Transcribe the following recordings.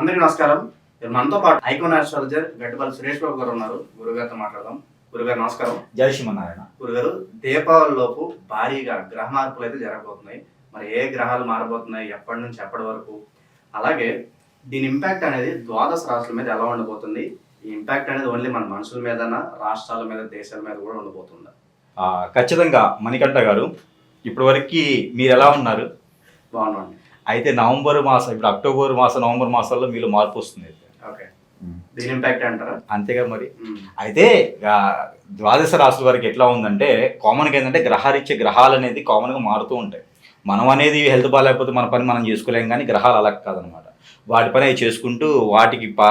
అందరికీ నమస్కారం. మనతో పాటు ఐకోన్ ఆస్ట్రాలజర్ గడ్డపల్లి సురేష్ బాబు గారు ఉన్నారు. గురుగారితో మాట్లాడదాం. గురుగారు నమస్కారం. జై శ్రీమన్నారాయణ. గురుగారు దీపావళి లోపు భారీగా గ్రహ మార్పులు అయితే జరగబోతున్నాయి. మరి ఏ గ్రహాలు మారబోతున్నాయి? ఎప్పటి నుంచి ఎప్పటి వరకు? అలాగే దీని ఇంపాక్ట్ అనేది ద్వాదశ రాష్ట్రాల మీద ఎలా ఉండబోతుంది? ఈ ఇంపాక్ట్ అనేది ఓన్లీ మన మనుషుల మీదనా రాష్ట్రాల మీద దేశాల మీద కూడా ఉండబోతుందా? ఆ, ఖచ్చితంగా మణికంఠ గారు ఇప్పటి వరకు మీరు ఎలా ఉన్నారు? బాగున్నాండి అయితే నవంబర్ మాసం ఇప్పుడు అక్టోబర్ మాసం నవంబర్ మాసాల్లో మీలో మార్పు వస్తుంది ఓకే. దీని ఇంపాక్ట్ అంటారా? అంతేగా మరి. అయితే ద్వాదశ రాశుల వరకు ఎట్లా ఉందంటే కామన్గా ఏంటంటే గ్రహారిచ్చే గ్రహాలు అనేది కామన్గా మారుతూ ఉంటాయి. మనం అనేది హెల్త్ బాగాలేకపోతే మన పని మనం చేసుకోలేం కానీ గ్రహాలు అలా కాదనమాట. వాటి పని అవి చేసుకుంటూ వాటికి పా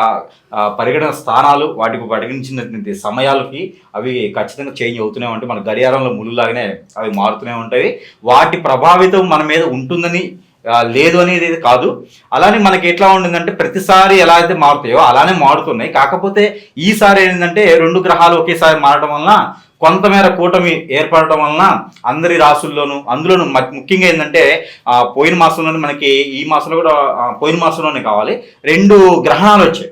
పరిగణన స్థానాలు వాటికి పరిగణించినటువంటి సమయాలకి అవి ఖచ్చితంగా చేంజ్ అవుతూనే ఉంటాయి. మన గడియారంలో ముళ్ళులాగానే అవి మారుతూనే ఉంటాయి. వాటి ప్రభావితం మన మీద ఉంటుందని లేదు అనేది కాదు. అలానే మనకి ఎట్లా ఉండిందంటే ప్రతిసారి ఎలా అయితే మారుతాయో అలానే మారుతున్నాయి. కాకపోతే ఈసారి ఏంటంటే రెండు గ్రహాలు ఒకేసారి మారడం వలన కొంతమేర కూటమి ఏర్పడటం వలన అందరి రాసుల్లోనూ అందులోనూ మ- ముఖ్యంగా ఏంటంటే పోయిన మాసంలోనే మనకి ఈ మాసంలో కూడా పోయిన మాసంలోనే కావాలి. రెండు గ్రహణాలు వచ్చాయి.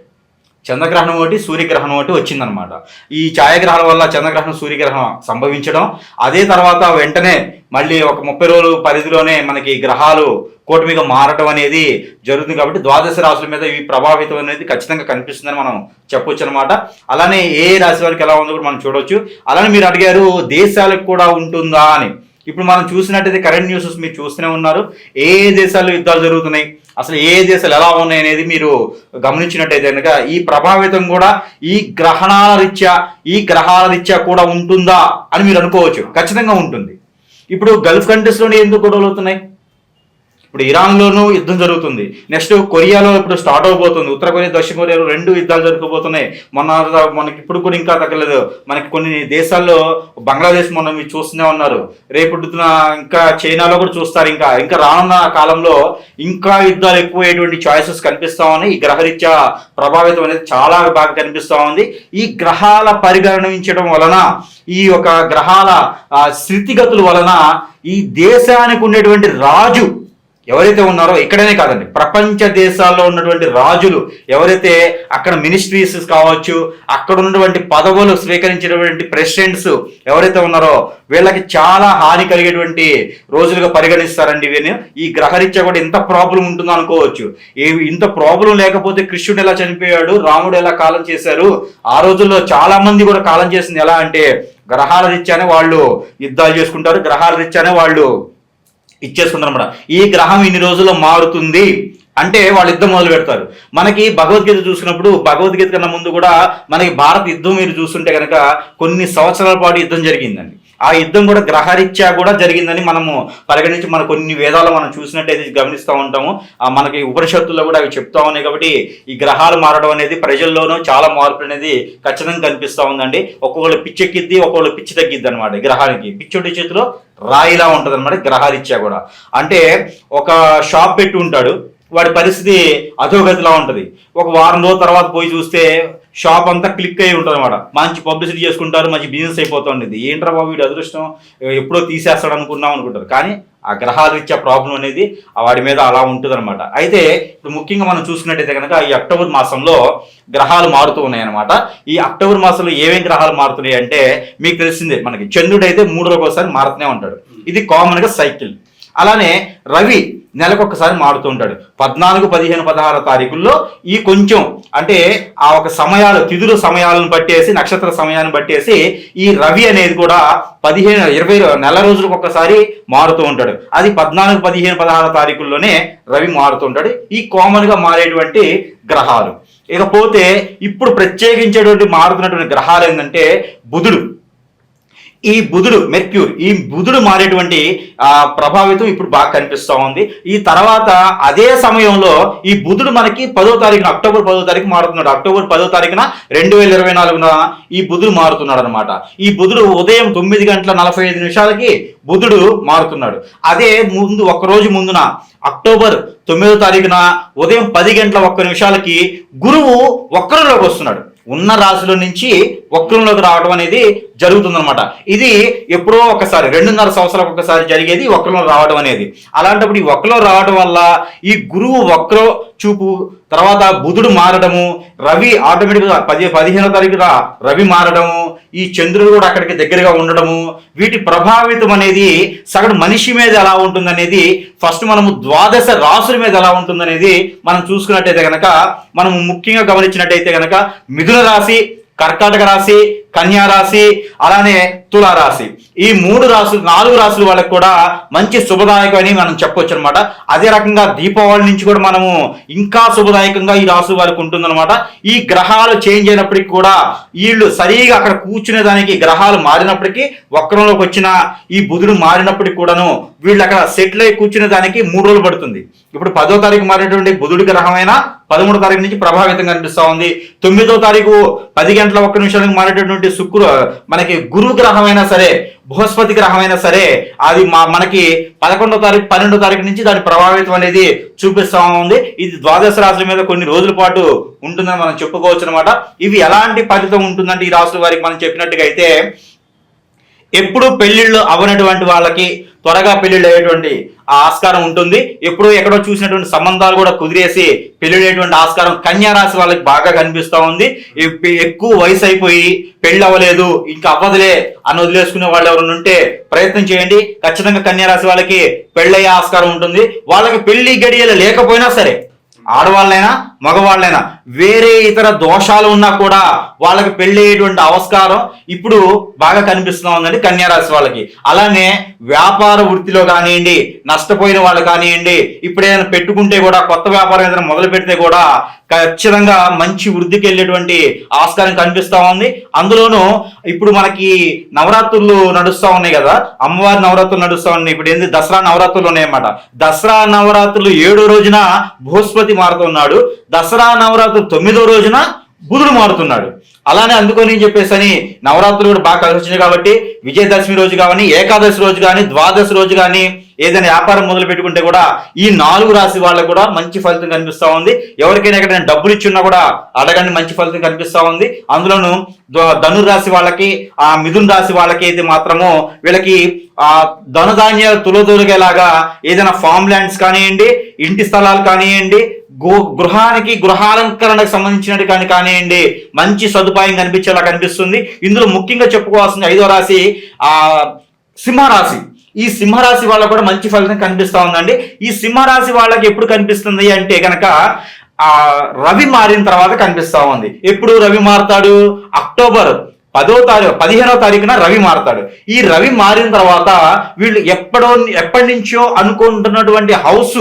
చంద్రగ్రహణం ఒకటి సూర్యగ్రహణం ఒకటి వచ్చిందనమాట ఈ ఛాయాగ్రహాల వల్ల చంద్రగ్రహణం సూర్యగ్రహణం సంభవించడం అదే తర్వాత వెంటనే మళ్ళీ ఒక ముప్పై రోజుల పరిధిలోనే మనకి గ్రహాలు కూటమిగా మారటం అనేది జరుగుతుంది కాబట్టి ద్వాదశ రాశుల మీద ఈ ప్రభావితం అనేది ఖచ్చితంగా కనిపిస్తుందని మనం చెప్పొచ్చు అనమాట అలానే ఏ రాశి వారికి ఎలా ఉందో కూడా మనం చూడవచ్చు అలానే మీరు అడిగారు దేశాలకు కూడా ఉంటుందా అని. ఇప్పుడు మనం చూసినట్టయితే కరెంట్ న్యూసెస్ మీరు చూస్తూనే ఉన్నారు. ఏ దేశాల్లో యుద్ధాలు జరుగుతున్నాయి? అసలు ఏ దేశాలు ఎలా ఉన్నాయి అనేది మీరు గమనించినట్టయితే కనుక ఈ ప్రభావితం కూడా ఈ గ్రహణాల రీత్యా ఈ గ్రహాల రీత్యా కూడా ఉంటుందా అని మీరు అనుకోవచ్చు. ఖచ్చితంగా ఉంటుంది. ఇప్పుడు గల్ఫ్ కంట్రీస్లోనే ఎందుకు గొడవలు అవుతున్నాయి? ఇప్పుడు ఇరాన్లోనూ యుద్ధం జరుగుతుంది. నెక్స్ట్ కొరియాలో ఇప్పుడు స్టార్ట్ అవబోతుంది. ఉత్తర కొరియా దక్షిణ కొరియాలో రెండు యుద్ధాలు జరగబోతున్నాయి. మొన్న మనకి ఇప్పుడు కూడా ఇంకా తగ్గలేదు. మనకి కొన్ని దేశాల్లో బంగ్లాదేశ్ మొన్న మీరు చూస్తూనే ఉన్నారు. రేపటిన ఇంకా చైనాలో కూడా చూస్తారు ఇంకా. ఇంకా రానున్న కాలంలో ఇంకా యుద్ధాలు ఎక్కువయ్యేటువంటి చాయిసెస్ కనిపిస్తా ఉన్నాయి. ఈ గ్రహరీత్యా ప్రభావితం అనేది చాలా బాగా కనిపిస్తూ ఉంది. ఈ గ్రహాల పరిగణించడం వలన ఈ యొక్క గ్రహాల స్థితిగతుల వలన ఈ దేశానికి ఉండేటువంటి రాజు ఎవరైతే ఉన్నారో ఇక్కడనే కాదండి ప్రపంచ దేశాల్లో ఉన్నటువంటి రాజులు ఎవరైతే అక్కడ మినిస్ట్రీస్ కావచ్చు అక్కడ ఉన్నటువంటి పదవులు స్వీకరించినటువంటి ప్రెసిడెంట్స్ ఎవరైతే ఉన్నారో వీళ్ళకి చాలా హాని కలిగేటువంటి రోజులుగా పరిగణిస్తారండి వీని ఈ గ్రహరీత్యా కూడా ఇంత ప్రాబ్లం ఉంటుందో అనుకోవచ్చు. ఏ ఇంత ప్రాబ్లం లేకపోతే కృష్ణుడు ఎలా చనిపోయాడు రాముడు ఎలా కాలం చేశారు ఆ రోజుల్లో చాలా మంది కూడా కాలం చేసింది ఎలా అంటే గ్రహాల రీత్యానే వాళ్ళు యుద్ధాలు చేసుకుంటారు గ్రహాల రీత్యానే వాళ్ళు ఇచ్చేసుకుంటారు అనమాట ఈ గ్రహం ఇన్ని రోజుల్లో మారుతుంది అంటే వాళ్ళు యుద్ధం మొదలు పెడతారు. మనకి భగవద్గీత చూసినప్పుడు భగవద్గీత కన్నా ముందు కూడా మనకి భారత యుద్ధం మీరు చూస్తుంటే కనుక కొన్ని సంవత్సరాల పాటు యుద్ధం జరిగిందండి. ఆ యుద్ధం కూడా గ్రహరీత్యా కూడా జరిగిందని మనము పరిగణించి మన కొన్ని వేదాలు మనం చూసినట్టయితే గమనిస్తూ ఉంటాము. ఆ మనకి ఉపనిషత్తుల్లో కూడా అవి చెప్తా ఉన్నాయి కాబట్టి ఈ గ్రహాలు మారడం అనేది ప్రజల్లోనూ చాలా మార్పు అనేది ఖచ్చితంగా కనిపిస్తూ ఉందండి. ఒక్కొక్కళ్ళు పిచ్చెక్కిద్ది ఒక్కొక్కళ్ళు పిచ్చి తగ్గిద్ది అనమాట గ్రహానికి. పిచ్చుడి చేతిలో రాయిలా ఉంటుంది అనమాట గ్రహరీత్యా కూడా. అంటే ఒక షాప్ పెట్టి ఉంటాడు వాడి పరిస్థితి అధోగతిలా ఉంటుంది. ఒక వారం రోజుల తర్వాత పోయి చూస్తే షాప్ అంతా క్లిక్ అయ్యి ఉంటుంది అనమాట మంచి పబ్లిసిటీ చేసుకుంటారు మంచి బిజినెస్ అయిపోతుంది ఏంట్రా బాబు వీడు అదృష్టం? ఎప్పుడో తీసేస్తాడు అనుకున్నాం అనుకుంటారు. కానీ ఆ గ్రహాలు ఇచ్చే ప్రాబ్లం అనేది వాడి మీద అలా ఉంటుంది అనమాట అయితే ఇప్పుడు ముఖ్యంగా మనం చూసుకున్నట్టయితే కనుక ఈ అక్టోబర్ మాసంలో గ్రహాలు మారుతూ ఉన్నాయి అనమాట ఈ అక్టోబర్ మాసంలో ఏమేం గ్రహాలు మారుతున్నాయి అంటే మీకు తెలిసిందే మనకి చంద్రుడు అయితే మూడు రోజులు ఒకసారి మారుతూనే ఉంటాడు. ఇది కామన్గా సైకిల్ అలానే రవి నెలకొకసారి మారుతూ ఉంటాడు. పద్నాలుగు పదిహేను పదహారు తారీఖుల్లో ఈ కొంచెం అంటే ఆ ఒక సమయాలు తిథుల సమయాలను బట్టేసి నక్షత్ర సమయాన్ని బట్టేసి ఈ రవి అనేది కూడా పదిహేను ఇరవై నెల రోజులకు ఒకసారి మారుతూ ఉంటాడు. అది పద్నాలుగు పదిహేను పదహారు తారీఖుల్లోనే రవి మారుతూ ఉంటాడు. ఈ కామన్గా మారేటువంటి గ్రహాలు. ఇకపోతే ఇప్పుడు ప్రత్యేకించేటువంటి మారుతున్నటువంటి గ్రహాలు ఏంటంటే బుధుడు. ఈ బుధుడు మెర్క్యూర్ ఈ బుధుడు మారేటువంటి ప్రభావితం ఇప్పుడు బాగా కనిపిస్తూ ఉంది. ఈ తర్వాత అదే సమయంలో ఈ బుధుడు మనకి పదో తారీఖున అక్టోబర్ పదో తారీఖు మారుతున్నాడు. అక్టోబర్ పదో తారీఖున రెండు వేల ఇరవై నాలుగున ఈ బుధుడు మారుతున్నాడు అనమాట ఈ బుధుడు ఉదయం తొమ్మిది గంటల నలభై ఐదు నిమిషాలకి బుధుడు మారుతున్నాడు. అదే ముందు ఒక రోజు ముందున అక్టోబర్ తొమ్మిదో తారీఖున ఉదయం పది గంటల ఒక్క నిమిషాలకి గురువు వక్రంలోకి వస్తున్నాడు. ఉన్న రాశుల నుంచి వక్రంలోకి రావడం అనేది జరుగుతుందన్నమాట. ఇది ఎప్పుడో ఒకసారి రెండున్నర సంవత్సరాలకు ఒకసారి జరిగేది వక్రంలో రావడం అనేది. అలాంటప్పుడు ఈ వక్రంలో రావడం వల్ల ఈ గురువు వక్ర చూపు తర్వాత బుధుడు మారడము రవి ఆటోమేటిక్గా పది పదిహేనో తారీఖున రవి మారడము ఈ చంద్రుడు కూడా అక్కడికి దగ్గరగా ఉండడము వీటి ప్రభావితం అనేది సగటు మనిషి మీద ఎలా ఉంటుందనేది ఫస్ట్ మనము ద్వాదశ రాసుల మీద ఎలా ఉంటుందనేది మనం చూసుకున్నట్టయితే కనుక మనం ముఖ్యంగా గమనించినట్టయితే కనుక మిథున రాశి కర్కాటక రాశి కన్యా రాశి అలానే తులారాశి ఈ మూడు రాసులు నాలుగు రాసులు వాళ్ళకి కూడా మంచి శుభదాయకం అని మనం చెప్పొచ్చు అనమాట అదే రకంగా దీపావళి నుంచి కూడా మనము ఇంకా శుభదాయకంగా ఈ రాసు వారికి ఉంటుందన్నమాట. ఈ గ్రహాలు చేంజ్ అయినప్పటికీ కూడా వీళ్ళు సరిగా అక్కడ కూర్చునే దానికి గ్రహాలు మారినప్పటికీ వక్రంలోకి వచ్చిన ఈ బుధుడు మారినప్పటికి కూడాను వీళ్ళు అక్కడ సెటిల్ అయి కూర్చునే దానికి మూడు రోజులు పడుతుంది. ఇప్పుడు పదో తారీఖు మారినటువంటి బుధుడి గ్రహమైన పదమూడో తారీఖు నుంచి ప్రభావితం కనిపిస్తూ ఉంది. తొమ్మిదో తారీఖు పది గంటల ఒక్క నిమిషాలకు మారేటటువంటి శుక్రు మనకి గురు గ్రహమైనా సరే బృహస్పతి గ్రహమైనా సరే అది మా మనకి పదకొండో తారీఖు పన్నెండో తారీఖు నుంచి దాని ప్రభావితం అనేది చూపిస్తూ ఉంది. ఇది ద్వాదశ రాశుల మీద కొన్ని రోజుల పాటు ఉంటుందని మనం చెప్పుకోవచ్చు అనమాట ఇవి ఎలాంటి ఫలితం ఉంటుందంటే ఈ రాశుల వారికి మనం చెప్పినట్టుగా అయితే ఎప్పుడు పెళ్ళిళ్ళు అవనటువంటి వాళ్ళకి త్వరగా పెళ్ళిళ్ళు అయ్యేటువంటి ఆస్కారం ఉంటుంది. ఎప్పుడో ఎక్కడో చూసినటువంటి సంబంధాలు కూడా కుదిరేసి పెళ్ళిడేటువంటి ఆస్కారం కన్యా రాశి వాళ్ళకి బాగా కనిపిస్తూ ఉంది. ఎక్కువ వయసు అయిపోయి పెళ్ళి అవ్వలేదు ఇంకా అవ్వదులే అని వదిలేసుకునే వాళ్ళు ఎవరైనా ఉంటే ప్రయత్నం చేయండి. ఖచ్చితంగా కన్యా రాశి వాళ్ళకి పెళ్ళయ్యే ఆస్కారం ఉంటుంది. వాళ్ళకి పెళ్ళి గడియలు లేకపోయినా సరే ఆడవాళ్ళైనా మగవాళ్ళైనా వేరే ఇతర దోషాలు ఉన్నా కూడా వాళ్ళకి పెళ్ళయ్యేటువంటి ఆస్కారం ఇప్పుడు బాగా కనిపిస్తూ ఉందండి కన్యారాశి వాళ్ళకి. అలానే వ్యాపార వృత్తిలో కానివ్వండి నష్టపోయిన వాళ్ళు కానివ్వండి ఇప్పుడు ఏదైనా పెట్టుకుంటే కూడా కొత్త వ్యాపారం ఏదైనా మొదలు పెడితే కూడా ఖచ్చితంగా మంచి వృద్ధికి వెళ్ళేటువంటి ఆస్కారం కనిపిస్తా ఉంది. అందులోనూ ఇప్పుడు మనకి నవరాత్రులు నడుస్తూ ఉన్నాయి కదా అమ్మవారి నవరాత్రులు నడుస్తూ ఉన్నాయి. ఇప్పుడు ఏంది? దసరా నవరాత్రులు ఉన్నాయన్నమాట. దసరా నవరాత్రులు ఏడో రోజున బృహస్పతి మారుతున్నాడు. దసరా నవరాత్రి తొమ్మిదో రోజున బుధుడు మారుతున్నాడు. అలానే అందుకొని చెప్పేసి అని నవరాత్రులు కూడా బాగా కలిసి కాబట్టి విజయదశమి రోజు కానీ ఏకాదశి రోజు కానీ ద్వాదశి రోజు కానీ ఏదైనా వ్యాపారం మొదలు పెట్టుకుంటే కూడా ఈ నాలుగు రాశి వాళ్ళకు కూడా మంచి ఫలితం కనిపిస్తా ఉంది. ఎవరికైనా ఎక్కడైనా డబ్బులు ఇచ్చున్నా కూడా అడగండి మంచి ఫలితం కనిపిస్తా ఉంది. అందులోను ధను ధనుర్ రాశి వాళ్ళకి ఆ మిథున్ రాశి వాళ్ళకి అయితే మాత్రము వీళ్ళకి ఆ ధనధాన్యాలు తులదొరిగేలాగా ఏదైనా ఫామ్ ల్యాండ్స్ కానివ్వండి ఇంటి స్థలాలు కానివ్వండి గో గృహానికి గృహాలంకరణకు సంబంధించినట్టు కానీ కానివ్వండి మంచి సదుపాయం కనిపించేలా కనిపిస్తుంది. ఇందులో ముఖ్యంగా చెప్పుకోవాల్సింది ఐదో రాశి ఆ సింహరాశి. ఈ సింహరాశి వాళ్ళకు కూడా మంచి ఫలితం కనిపిస్తా ఉందండి. ఈ సింహరాశి వాళ్ళకి ఎప్పుడు కనిపిస్తుంది అంటే కనుక ఆ రవి మారిన తర్వాత కనిపిస్తా ఉంది. ఎప్పుడు రవి మారుతాడు? అక్టోబర్ పదో తారీఖు పదిహేనో తారీఖున రవి మారుతాడు. ఈ రవి మారిన తర్వాత వీళ్ళు ఎప్పుడో ఎప్పటి నుంచో అనుకుంటున్నటువంటి హౌస్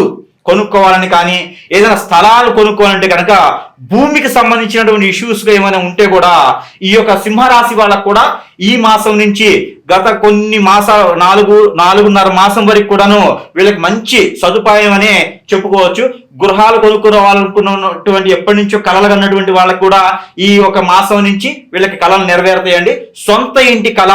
కొనుక్కోవాలని కానీ ఏదైనా స్థలాలు కొనుక్కోవాలంటే కనుక భూమికి సంబంధించినటువంటి ఇష్యూస్గా ఏమైనా ఉంటే కూడా ఈ యొక్క సింహరాశి వాళ్ళకు కూడా ఈ మాసం నుంచి గత కొన్ని మాసాలు నాలుగు నాలుగున్నర మాసం వరకు కూడాను వీళ్ళకి మంచి సదుపాయం అనే చెప్పుకోవచ్చు. గృహాలు కొనుక్కోవాలనుకున్నటువంటి ఎప్పటి నుంచో కళలు కన్నటువంటి వాళ్ళకి కూడా ఈ ఒక మాసం నుంచి వీళ్ళకి కళలు నెరవేరుతాయండి. సొంత ఇంటి కళ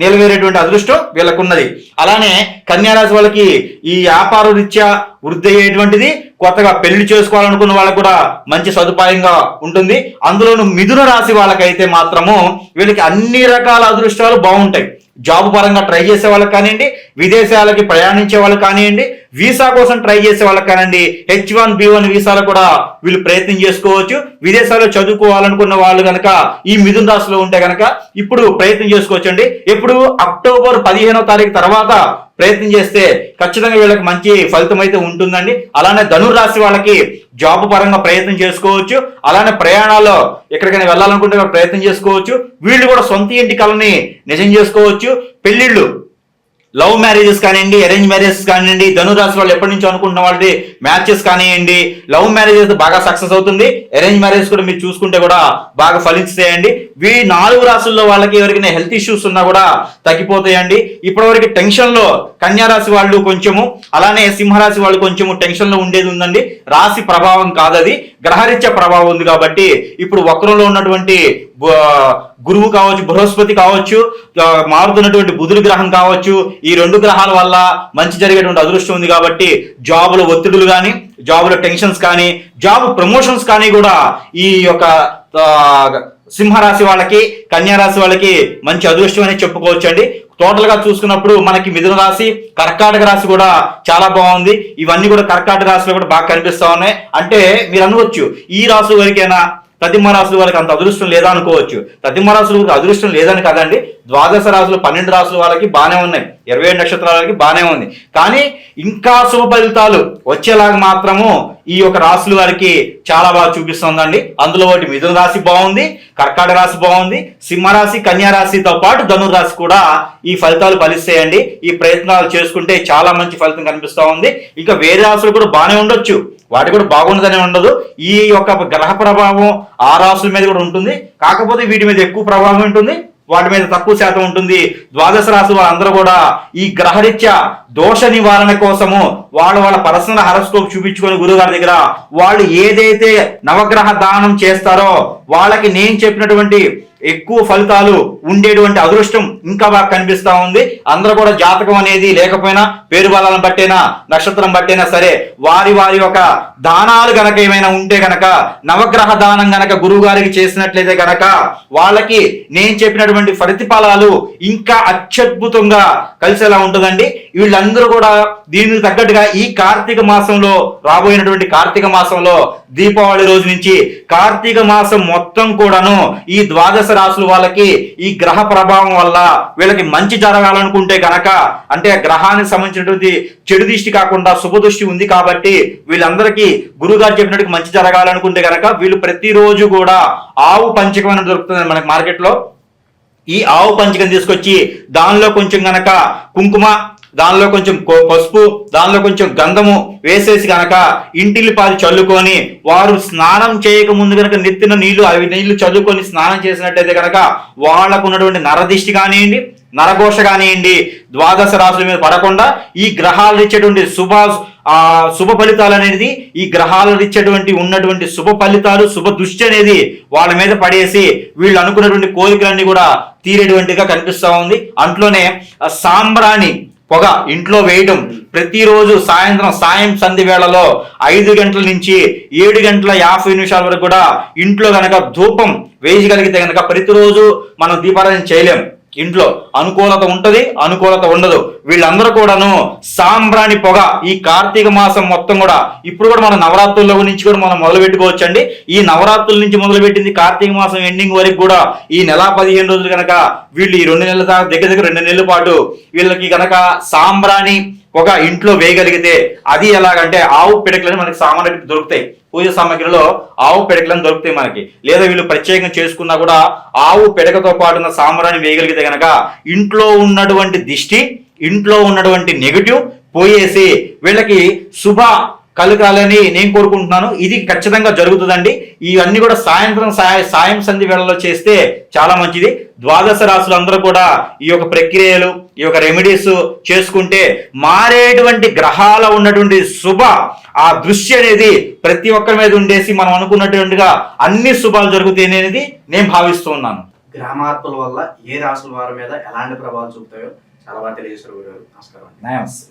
నెరవేరేటువంటి అదృష్టం వీళ్ళకున్నది. అలానే కన్యారాశి వాళ్ళకి ఈ వ్యాపార రీత్యా వృద్ధి అయ్యేటువంటిది కొత్తగా పెళ్ళి చేసుకోవాలనుకున్న వాళ్ళకు కూడా మంచి సదుపాయంగా ఉంటుంది. అందులోను మిథున రాశి వాళ్ళకైతే మాత్రము వీళ్ళకి అన్ని రకాల అదృష్టాలు బాగుంటాయి. జాబ్ పరంగా ట్రై చేసే వాళ్ళకి కానివ్వండి విదేశాలకి ప్రయాణించే వాళ్ళకి కానివ్వండి వీసా కోసం ట్రై చేసే వాళ్ళకి కానివ్వండి హెచ్ వన్ బి వన్ వీసాలు కూడా వీళ్ళు ప్రయత్నం చేసుకోవచ్చు. విదేశాల్లో చదువుకోవాలనుకున్న వాళ్ళు కనుక ఈ మిథున రాశిలో ఉంటే కనుక ఇప్పుడు ప్రయత్నం చేసుకోవచ్చు అండి ఎప్పుడు అక్టోబర్ పదిహేనో తారీఖు తర్వాత ప్రయత్నం చేస్తే ఖచ్చితంగా వీళ్ళకి మంచి ఫలితం అయితే ఉంటుందండి. అలానే ధనుర్ రాశి వాళ్ళకి జాబ్ పరంగా ప్రయత్నం చేసుకోవచ్చు. అలానే ప్రయాణాల్లో ఎక్కడికైనా వెళ్ళాలనుకుంటే ప్రయత్నం చేసుకోవచ్చు. వీళ్ళు కూడా సొంత ఇంటి కళని నిజం చేసుకోవచ్చు. పెళ్ళిళ్ళు లవ్ మ్యారేజెస్ కానివ్వండి అరేంజ్ మ్యారేజెస్ కానివ్వండి ధనురాశి వాళ్ళు ఎప్పటి నుంచో అనుకుంటున్న వాళ్ళది మ్యాచెస్ కానివ్వండి లవ్ మ్యారేజెస్ బాగా సక్సెస్ అవుతుంది అరేంజ్ మ్యారేజ్ కూడా మీరు చూసుకుంటే కూడా బాగా ఫలించేయండి వీ నాలుగు రాశుల్లో వాళ్ళకి ఎవరికైనా హెల్త్ ఇష్యూస్ ఉన్నా కూడా తగ్గిపోతాయండి. ఇప్పటివరకు టెన్షన్లో కన్యారాశి రాశి వాళ్ళు కొంచెము అలానే సింహరాశి వాళ్ళు కొంచెము టెన్షన్లో ఉండేది ఉందండి. రాశి ప్రభావం కాదది గ్రహరీత్యా ప్రభావం ఉంది కాబట్టి ఇప్పుడు వక్రంలో ఉన్నటువంటి గురువు కావచ్చు బృహస్పతి కావచ్చు మారుతున్నటువంటి బుధుడి గ్రహం కావచ్చు ఈ రెండు గ్రహాల వల్ల మంచి జరిగేటువంటి అదృష్టం ఉంది కాబట్టి జాబుల ఒత్తిడులు కానీ జాబుల టెన్షన్స్ కానీ జాబ్ ప్రమోషన్స్ కానీ కూడా ఈ యొక్క సింహరాశి వాళ్ళకి కన్యా రాశి వాళ్ళకి మంచి అదృష్టం అని చెప్పుకోవచ్చు అండి. టోటల్గా చూసుకున్నప్పుడు మనకి మిథున రాశి కర్కాటక రాశి కూడా చాలా బాగుంది. ఇవన్నీ కూడా కర్కాటక రాశిలో కూడా బాగా కనిపిస్తూ ఉన్నాయి. అంటే మీరు అనుకోవచ్చు ఈ రాశి వరకైనా ప్రతిమ రాశుల వాళ్ళకి అంత అదృష్టం లేదా అనుకోవచ్చు. ప్రతిమ రాశుల అదృష్టం లేదని కదండి. ద్వాదశ రాశులు పన్నెండు రాశుల వాళ్ళకి బాగానే ఉన్నాయి. ఇరవై ఏడు నక్షత్రాలకి బాగానే ఉంది. కానీ ఇంకా శుభ ఫలితాలు వచ్చేలాగా మాత్రము ఈ యొక్క రాశుల వారికి చాలా బాగా చూపిస్తుందండి. అందులో ఒకటి మిథున రాశి బాగుంది కర్కాటక రాశి బాగుంది సింహరాశి కన్యా రాశితో పాటు ధనురాశి కూడా ఈ ఫలితాలు ఫలిస్తాయండి. ఈ ప్రయత్నాలు చేసుకుంటే చాలా మంచి ఫలితం కనిపిస్తూ ఉంది. ఇంకా వేరే రాశులు కూడా బాగానే ఉండొచ్చు. వాటి కూడా బాగుండదనే ఉండదు. ఈ యొక్క గ్రహ ప్రభావం ఆ రాసుల మీద కూడా ఉంటుంది. కాకపోతే వీటి మీద ఎక్కువ ప్రభావం ఉంటుంది. వాటి మీద తక్కువ శాతం ఉంటుంది. ద్వాదశ రాశి వాళ్ళందరూ కూడా ఈ గ్రహరీత్యా దోష నివారణ కోసము వాళ్ళ వాళ్ళ పర్సనల్ హరస్కోప్ చూపించుకొని గురుగారి దగ్గర వాళ్ళు ఏదైతే నవగ్రహ దానం చేస్తారో వాళ్ళకి నేను చెప్పినటువంటి ఎక్కువ ఫలితాలు ఉండేటువంటి అదృష్టం ఇంకా బాగా కనిపిస్తా ఉంది. అందరూ కూడా జాతకం అనేది లేకపోయినా పేరు బలాలను బట్టేనా నక్షత్రం బట్టేనా సరే వారి వారి యొక్క దానాలు గనక ఏమైనా ఉంటే గనక నవగ్రహ దానం గనక గురువు గారికి చేసినట్లయితే గనక వాళ్ళకి నేను చెప్పినటువంటి ప్రతిఫలాలు ఇంకా అత్యద్భుతంగా కలిసేలా ఉంటుందండి. వీళ్ళందరూ కూడా దీనికి తగ్గట్టుగా ఈ కార్తీక మాసంలో రాబోయినటువంటి కార్తీక మాసంలో దీపావళి రోజు నుంచి కార్తీక మాసం మొత్తం కూడాను ఈ ద్వాదశ రాశుల వాళ్ళకి ఈ గ్రహ ప్రభావం వల్ల వీళ్ళకి మంచి జరగాలనుకుంటే గనక అంటే ఆ గ్రహానికి సంబంధించినటువంటి చెడు దృష్టి కాకుండా శుభ దృష్టి ఉంది కాబట్టి వీళ్ళందరికీ గురుగారు చెప్పినట్టు మంచి జరగాలనుకుంటే గనక వీళ్ళు ప్రతిరోజు కూడా ఆవు పంచకం అనేది దొరుకుతుంది మనకి మార్కెట్లో. ఈ ఆవు పంచకం తీసుకొచ్చి దానిలో కొంచెం గనక కుంకుమ దానిలో కొంచెం పసుపు దానిలో కొంచెం గంధము వేసేసి గనక ఇంటిల్లిపాది చల్లుకొని వారు స్నానం చేయక ముందు గనక నెత్తిన నీళ్ళు అవి నీళ్ళు చల్లుకొని స్నానం చేసినట్టయితే గనక వాళ్ళకు ఉన్నటువంటి నరదిష్టి కానివ్వండి నరఘోష కానివ్వండి ద్వాదశ రాశుల మీద పడకుండా ఈ గ్రహాలు ఇచ్చేటువంటి శుభ ఆ శుభ ఫలితాలు అనేది ఈ గ్రహాలు ఇచ్చేటువంటి ఉన్నటువంటి శుభ ఫలితాలు శుభ దృష్టి అనేది వాళ్ళ మీద పడేసి వీళ్ళు అనుకున్నటువంటి కోరికలన్నీ కూడా తీరేటువంటిగా కనిపిస్తూ ఉంది. అంట్లోనే సాంబ్రాణి పొగ ఇంట్లో వేయటం. ప్రతిరోజు సాయంత్రం సాయం సంధి వేళలో ఐదు గంటల నుంచి ఏడు గంటల యాభై నిమిషాల వరకు కూడా ఇంట్లో కనుక ధూపం వేయగలిగితే కనుక ప్రతిరోజు మనం దీపారాధన చేయలేం. ఇంట్లో అనుకూలత ఉంటుంది అనుకూలత ఉండదు. వీళ్ళందరూ కూడాను సాంబ్రాణి పొగ. ఈ కార్తీక మాసం మొత్తం కూడా ఇప్పుడు కూడా మన నవరాత్రుల నుంచి కూడా మనం మొదలు పెట్టుకోవచ్చు అండి ఈ నవరాత్రుల నుంచి మొదలు పెట్టింది కార్తీక మాసం ఎండింగ్ వరకు కూడా ఈ నెల పదిహేను రోజులు కనుక వీళ్ళు ఈ రెండు నెలల దాకా దగ్గర దగ్గర రెండు నెలల పాటు వీళ్ళకి కనుక సాంబ్రాణి ఒక ఇంట్లో వేయగలిగితే అది ఎలాగంటే ఆవు పిడకలని మనకి సామాన్యుడికి దొరుకుతాయి. పూజ సామాగ్రిలో ఆవు పిడకలను దొరుకుతాయి మనకి. లేదా వీళ్ళు ప్రత్యేకంగా చేసుకున్నా కూడా ఆవు పిడకతో పాటు ఉన్న సాంబ్రాన్ని వేయగలిగితే గనక ఇంట్లో ఉన్నటువంటి దిష్టి ఇంట్లో ఉన్నటువంటి నెగటివ్ పోయేసి వీళ్ళకి శుభ కలగాలని నేను కోరుకుంటున్నాను. ఇది ఖచ్చితంగా జరుగుతుందండి. ఇవన్నీ కూడా సాయంత్రం సాయ సాయం సంధి వేళలో చేస్తే చాలా మంచిది. ద్వాదశ రాశులు అందరూ కూడా ఈ యొక్క ప్రక్రియలు ఈ యొక్క రెమెడీస్ చేసుకుంటే మారేటువంటి గ్రహాల ఉన్నటువంటి శుభ ఆ దృశ్యం అనేది ప్రతి ఒక్కరి మీద ఉండేసి మనం అనుకున్నటువంటిగా అన్ని శుభాలు జరుగుతాయి అనేది నేను భావిస్తూ ఉన్నాను. గ్రహ మార్పుల వల్ల ఏ రాశుల వారి మీద ఎలాంటి ప్రభావాలు చూపుతాయో చాలా బాగా తెలియజేశారు నమస్కారం